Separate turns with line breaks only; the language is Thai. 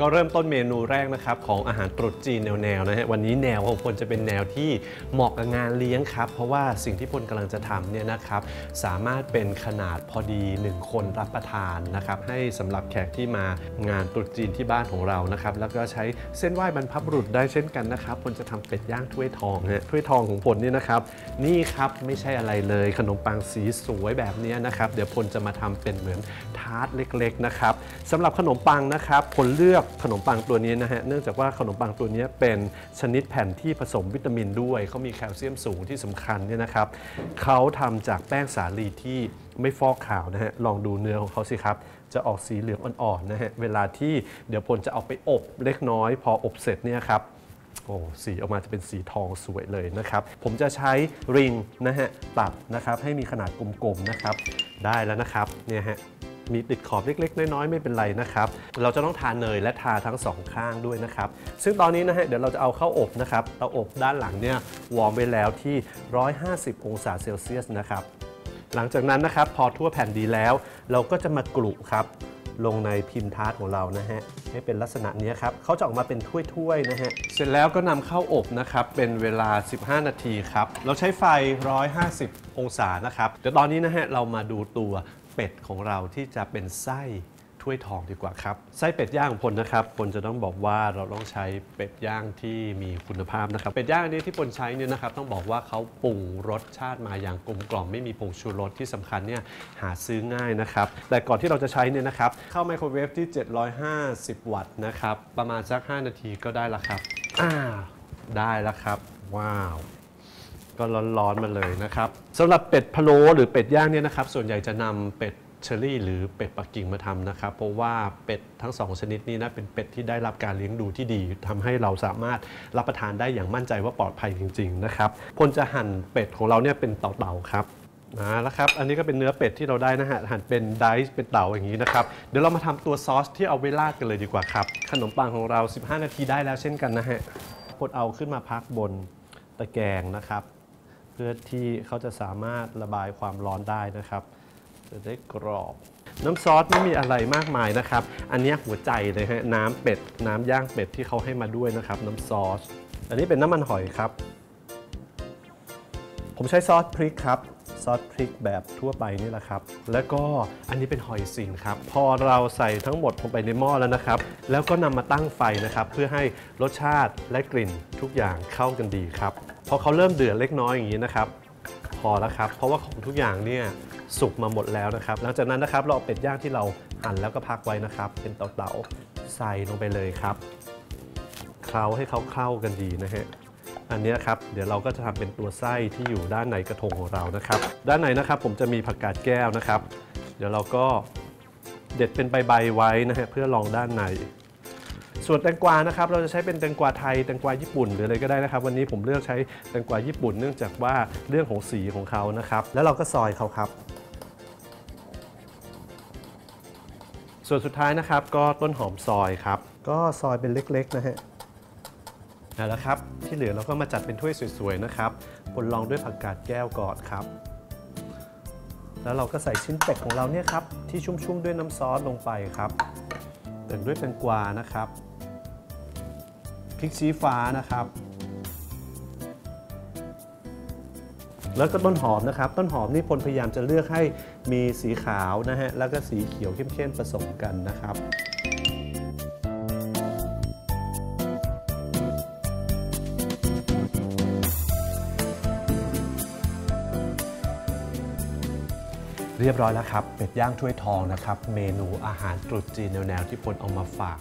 ก็เริ่มต้นเมนูแรกนะครับของอาหารตรุษจีนแนวๆนะฮะวันนี้แนวของพลจะเป็นแนวที่เหมาะกับงานเลี้ยงครับ เพราะว่าสิ่งที่พลกำลังจะทำเนี่ยนะครับสามารถเป็นขนาดพอดี 1 คนรับประทานนะครับให้สำหรับแขกที่มางานตรุษจีนที่บ้านของเรานะครับแล้วก็ใช้เส้นไหว้บรรพบุรุษได้เช่นกันนะครับพลจะทำเป็ดย่างถ้วยทองฮะถ้วยทองของพลนี่นะครับนี่ครับไม่ใช่อะไรเลยขนมปังสีสวยแบบนี้นะครับเดี๋ยวพลจะมาทำเป็นเหมือนทาร์ตเล็กๆนะครับสำหรับขนมปังนะครับพลเลือกขนมปังตัวนี้นะฮะเนื่องจากว่าขนมปังตัวนี้เป็นชนิดแผ่นที่ผสมวิตามินด้วยเขามีแคลเซียมสูงที่สำคัญเนี่ยนะครับเขาทำจากแป้งสาลีที่ไม่ฟอกขาวนะฮะลองดูเนื้อของเขาสิครับจะออกสีเหลืองอ่อนๆนะฮะเวลาที่เดี๋ยวพลจะเอาไปอบเล็กน้อย พออบเสร็จเนี่ยครับโอ้สีออกมาจะเป็นสีทองสวยเลยนะครับ ผมจะใช้ริงนะฮะตัดนะครับให้มีขนาดกลมๆนะครับ ได้แล้วนะครับเนี่ยฮะ มีติดขอบเล็ก ๆ น้อยๆไม่เป็นไรนะครับ เราจะต้องทาเนยและทาทั้งสองข้างด้วยนะครับ ซึ่งตอนนี้นะฮะเดี๋ยวเราจะเอาเข้าอบนะครับเตาอบด้านหลังเนี่ยวอร์มไว้แล้วที่ 150 องศาเซลเซียสนะครับหลังจากนั้นนะครับพอทั่วแผ่นดีแล้ว เราก็จะมากรุครับลงในพิมพ์ทาร์ตของเรานะฮะให้เป็นลักษณะนี้ครับเขาจะออกมาเป็นถ้วยๆนะฮะเสร็จแล้วก็นำเข้าอบนะครับเป็นเวลา 15 นาทีครับเราใช้ไฟ 150 องศานะครับเดี๋ยวตอนนี้นะฮะเรามาดูตัว เป็ดของเราที่จะเป็นไส้ถ้วยทองดีกว่าครับ ไส้เป็ดย่างของพลนะครับพลจะต้องบอกว่าเราต้องใช้เป็ดย่างที่มีคุณภาพนะครับ เป็ดย่างนี้ที่พลใช้เนี่ยนะครับต้องบอกว่าเขาปรุงรสชาติมาอย่างกลมกล่อมไม่มีผงชูรสที่สำคัญเนี่ยหาซื้อง่ายนะครับ แต่ก่อนที่เราจะใช้เนี่ยนะครับเข้าไมโครเวฟที่ 750 วัตต์นะครับประมาณสัก 5 นาทีก็ได้ล้วครับอ่าได้แล้วครับ ว้าว ก็ร้อนๆมาเลยนะครับสำหรับเป็ดพะโล้หรือเป็ดย่างเนี่ยนะครับ ส่วนใหญ่จะนำเป็ดเชอรี่หรือเป็ดปักกิ่งมาทำนะครับ เพราะว่าเป็ดทั้งสองชนิดนี้นะเป็นเป็ดที่ได้รับการเลี้ยงดูที่ดีทำให้เราสามารถรับประทานได้อย่างมั่นใจว่าปลอดภัยจริง ๆ นะครับพลจะหั่นเป็ดของเราเนี่ยเป็นเต่าๆครับนะแล้วครับอันนี้ก็เป็นเนื้อเป็ดที่เราได้นะฮะหั่นเป็นไดซ์เป็นเต่าอย่างนี้นะครับเดี๋ยวเรามาทำตัวซอสที่เอาไว้ราดกันเลยดีกว่าครับขนมปังของเรา 15 นาทีได้แล้วเช่นกันนะฮะพลเอาขึ้นมาพักบนตะแกรงนะครับ เพื่อที่เขาจะสามารถระบายความร้อนได้นะครับ จะได้กรอบ น้ำซอสไม่มีอะไรมากมายนะครับ อันนี้หัวใจเลยฮะน้ำเป็ดน้ำย่างเป็ดที่เขาให้มาด้วยนะครับ น้ำซอส อันนี้เป็นน้ำมันหอยครับ ผมใช้ซอสพริกครับ ซอสพริกแบบทั่วไปนี่แหละครับ แล้วก็อันนี้เป็นหอยสิงครับ พอเราใส่ทั้งหมดลงไปในหม้อแล้วนะครับ แล้วก็นำมาตั้งไฟนะครับ เพื่อให้รสชาติและกลิ่นทุกอย่างเข้ากันดีครับ พอเขาเริ่มเดือดเล็กน้อยอย่างนี้นะครับ พอแล้วครับ เพราะว่าของทุกอย่างเนี่ยสุกมาหมดแล้วนะครับ หลังจากนั้นนะครับเราเอาเป็ดย่างที่เราหั่นแล้วก็พักไว้นะครับ เป็นเตาๆใส่ลงไปเลยครับเคล้าให้เขาเข้ากันดีนะฮะ อันนี้ครับเดี๋ยวเราก็จะทำเป็นตัวไส้ที่อยู่ด้านในกระทงของเรานะครับ ด้านในนะครับผมจะมีผักกาดแก้วนะครับ เดี๋ยวเราก็เด็ดเป็นใบๆไว้นะฮะเพื่อรองด้านใน ส่วนแตงกวานะครับ เราจะใช้เป็นแตงกวาไทยแตงกวาญี่ปุ่นหรืออะไรก็ได้นะครับ วันนี้ผมเลือกใช้แตงกวาญี่ปุ่น เนื่องจากว่าเรื่องของสีของเขานะครับ แล้วเราก็ซอยเขาครับส่วนสุดท้ายนะครับก็ต้นหอมซอยครับ ก็ซอยเป็นเล็กๆนะฮะ เอาละครับ ที่เหลือเราก็มาจัดเป็นถ้วยสวยๆนะครับบนรองด้วยผักกาดแก้วก่อนครับ แล้วเราก็ใส่ชิ้นเป็ดของเราเนี่ยครับที่ชุ่มๆด้วยน้ำซอสลงไปครับเติมด้วยแตงกวานะครับพริกชี้ฟ้านะครับ แล้วก็ต้นหอมนะครับ ต้นหอมนี่พลพยายามจะเลือกให้มีสีขาวนะฮะแล้วก็สีเขียวเข้มๆผสมกันนะครับ เรียบร้อยแล้วครับเป็ดย่างถ้วยทองนะครับ เมนูอาหารตรุษจีนแนวๆที่ปนเอามาฝาก